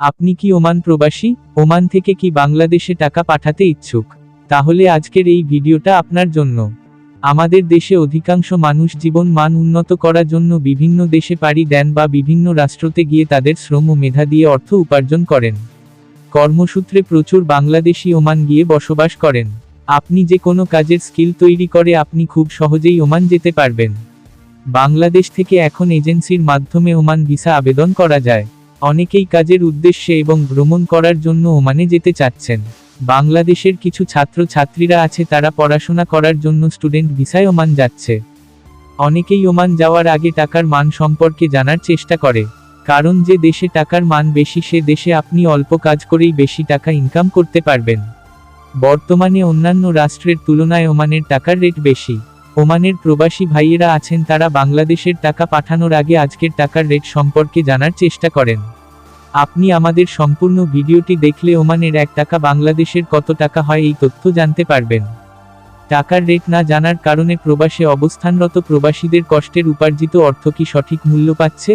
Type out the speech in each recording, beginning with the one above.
আপনি কি ওমান প্রবাসী? ওমান থেকে কি বাংলাদেশে টাকা পাঠাতে ইচ্ছুক? তাহলে আজকের এই ভিডিওটা আপনার জন্য। আমাদের দেশে অধিকাংশ মানুষ জীবন মান উন্নত করার জন্য বিভিন্ন দেশে পাড়ি দেন বা বিভিন্ন রাষ্ট্রতে গিয়ে তাদের শ্রম ও মেধা দিয়ে অর্থ উপার্জন করেন। কর্মসূত্রে প্রচুর বাংলাদেশি ওমান গিয়ে বসবাস করেন। আপনি যে কোনো কাজের স্কিল তৈরি করে আপনি খুব সহজেই ওমান যেতে পারবেন। বাংলাদেশ থেকে এখন এজেন্সির মাধ্যমে ওমান ভিসা আবেদন করা যায়। অনেকেই কাজের উদ্দেশ্যে এবং ভ্রমণ করার জন্য ওমানে যেতে চাচ্ছেন। বাংলাদেশের কিছু ছাত্র ছাত্রীরা আছে তারা পড়াশোনা করার জন্য স্টুডেন্ট ভিসায় ওমান যাচ্ছে। অনেকেই ওমান যাওয়ার আগে টাকার মান সম্পর্কে জানার চেষ্টা করে। কারণ যে দেশে টাকার মান বেশি, সে দেশে আপনি অল্প কাজ করেই বেশি টাকা ইনকাম করতে পারবেন। বর্তমানে অন্যান্য রাষ্ট্রের তুলনায় ওমানের টাকার রেট বেশি। ওমানের প্রবাসী ভাইয়েরা আছেন তারা বাংলাদেশের টাকা পাঠানোর আগে আজকের টাকার রেট সম্পর্কে জানার চেষ্টা করেন। আপনি আমাদের সম্পূর্ণ ভিডিওটি দেখলে ওমানের এক টাকা বাংলাদেশের কত টাকা হয় এই তথ্য জানতে পারবেন। টাকার রেট না জানার কারণে প্রবাসে অবস্থানরত প্রবাসীদের কষ্টের উপার্জিত অর্থ কি সঠিক মূল্য পাচ্ছে?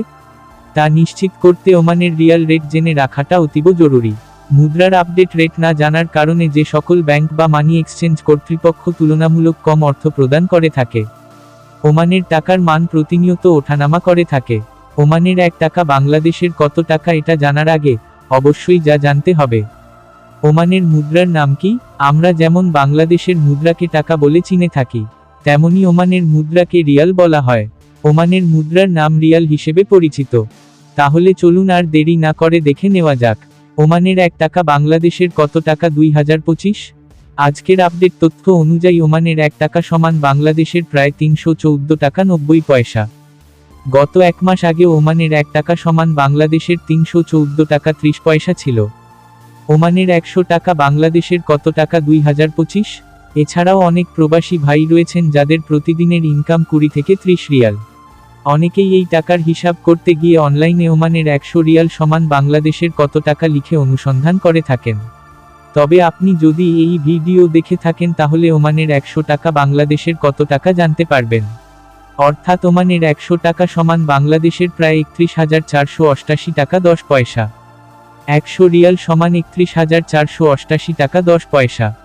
তা নিশ্চিত করতে ওমানের রিয়াল রেট জেনে রাখাটা অতীব জরুরি। মুদ্রার আপডেট রেট না জানার কারণে যে সকল ব্যাংক বা মানি এক্সচেঞ্জ কর্তৃপক্ষ তুলনামূলক কম অর্থ প্রদান করে থাকে। ওমানের টাকার মান প্রতিনিয়ত ওঠানামা করে থাকে। ওমানের এক টাকা বাংলাদেশের কত টাকা এটা জানার আগে অবশ্যই যা জানতে হবে। ওমানের মুদ্রার নাম কি? আমরা যেমন বাংলাদেশের মুদ্রাকে টাকা বলে চিনে থাকি, তেমনি ওমানের মুদ্রাকে রিয়াল বলা হয়। ওমানের মুদ্রার নাম রিয়াল হিসেবে পরিচিত। তাহলে চলুন আর দেরি না করে দেখে নেওয়া যাক। ওমানের এক টাকা বাংলাদেশের কত টাকা? দুই হাজার পঁচিশ। আজকের আপডেট তথ্য অনুযায়ী ওমানের এক টাকা সমান বাংলাদেশের প্রায় তিনশো চৌদ্দ টাকা নব্বই পয়সা। গত এক মাস আগে ওমানের এক টাকা সমান বাংলাদেশের তিনশো চৌদ্দ টাকা ত্রিশ পয়সা ছিল। ওমানের একশো টাকা বাংলাদেশের কত টাকা? দুই হাজার পঁচিশ। এছাড়াও অনেক প্রবাসী ভাই রয়েছেন যাদের প্রতিদিনের ইনকাম কুড়ি থেকে ত্রিশ রিয়াল। অনেকেই এই টাকার হিসাব করতে গিয়ে অনলাইনে ওমানের একশো রিয়াল সমান বাংলাদেশের কত টাকা লিখে অনুসন্ধান করে থাকেন। তবে আপনি যদি এই ভিডিও দেখে থাকেন তাহলে ওমানের একশো টাকা বাংলাদেশের কত টাকা জানতে পারবেন। অর্থাৎ ওমানের একশো টাকা সমান বাংলাদেশের প্রায় একত্রিশ হাজার চারশো অষ্টাশি টাকা দশ পয়সা। একশো রিয়াল সমান একত্রিশ হাজার চারশো অষ্টাশি টাকা দশ পয়সা।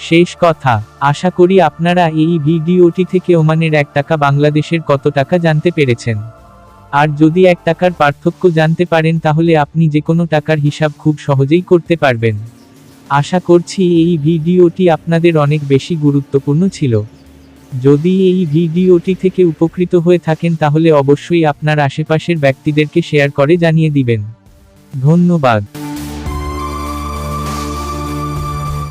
শেষ কথা, আশা করি আপনারা এই ভিডিওটি থেকে ওমানের এক টাকা বাংলাদেশের কত টাকা জানতে পেরেছেন। আর যদি এক টাকার পার্থক্য জানতে পারেন তাহলে আপনি যে কোনো টাকার হিসাব খুব সহজেই করতে পারবেন। আশা করছি এই ভিডিওটি আপনাদের অনেক বেশি গুরুত্বপূর্ণ ছিল। যদি এই ভিডিওটি থেকে উপকৃত হয়ে থাকেন তাহলে অবশ্যই আপনার আশেপাশের ব্যক্তিদেরকে শেয়ার করে জানিয়ে দিবেন। ধন্যবাদ।